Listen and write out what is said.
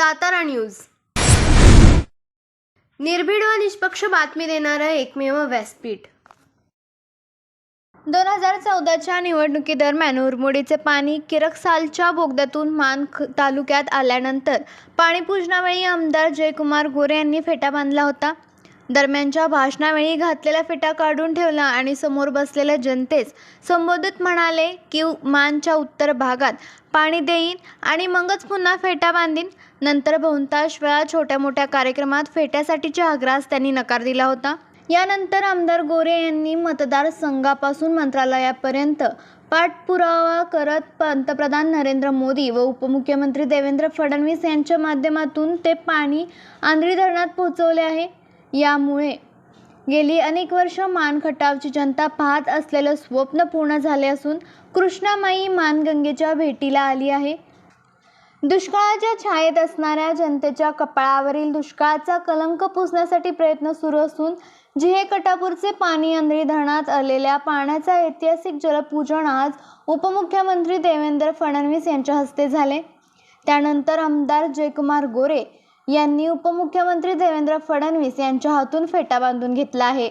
Satara news. निर्भीड व निष्पक्ष बातमी देणारं एकमेव व्यासपीठ. दोन हजार चौदाच्या निवडणुकीदरम्यान उरमुडीचे पाणी किरकसालच्या बोगद्यातून मान तालुक्यात आल्यानंतर पाणीपूजनावेळी आमदार जयकुमार गोरे यांनी फेटा बांधला होता. दरम्यानच्या भाषणावेळी घातलेला फेटा काढून ठेवला आणि समोर बसलेल्या जनतेस संबोधित म्हणाले की मानच्या उत्तर भागात पाणी देईन आणि मगच पुन्हा फेटा बांधीन नंतर बहुतांश वेळा छोट्या मोठ्या कार्यक्रमात फेट्यासाठीच्या आग्रहास त्यांनी नकार दिला होता. यानंतर आमदार गोरे यांनी मतदारसंघापासून मंत्रालयापर्यंत पाठपुरावा करत पंतप्रधान नरेंद्र मोदी व उपमुख्यमंत्री देवेंद्र फडणवीस यांच्या माध्यमातून ते पाणी आंध्री धरणात पोहोचवले आहे. यामुळे गेली अनेक वर्ष मानखटावची जनता पाहत असलेलं स्वप्न पूर्ण झाले असून कृष्णामाई मानगंगेच्या भेटीला आली आहे. दुष्काळाच्या छायेत असणाऱ्या जनतेच्या कपाळावरील दुष्काळाचा कलंक पुसण्यासाठी प्रयत्न सुरू असून जिहे कटापूरचे पाणी अंधरी धरणात आलेल्या पाण्याचा ऐतिहासिक जलपूजन आज उपमुख्यमंत्री देवेंद्र फडणवीस यांच्या हस्ते झाले. त्यानंतर आमदार जयकुमार गोरे यांनी उपमुख्यमंत्री देवेंद्र फडणवीस यांच्या हातून फेटा बांधून घेतला आहे.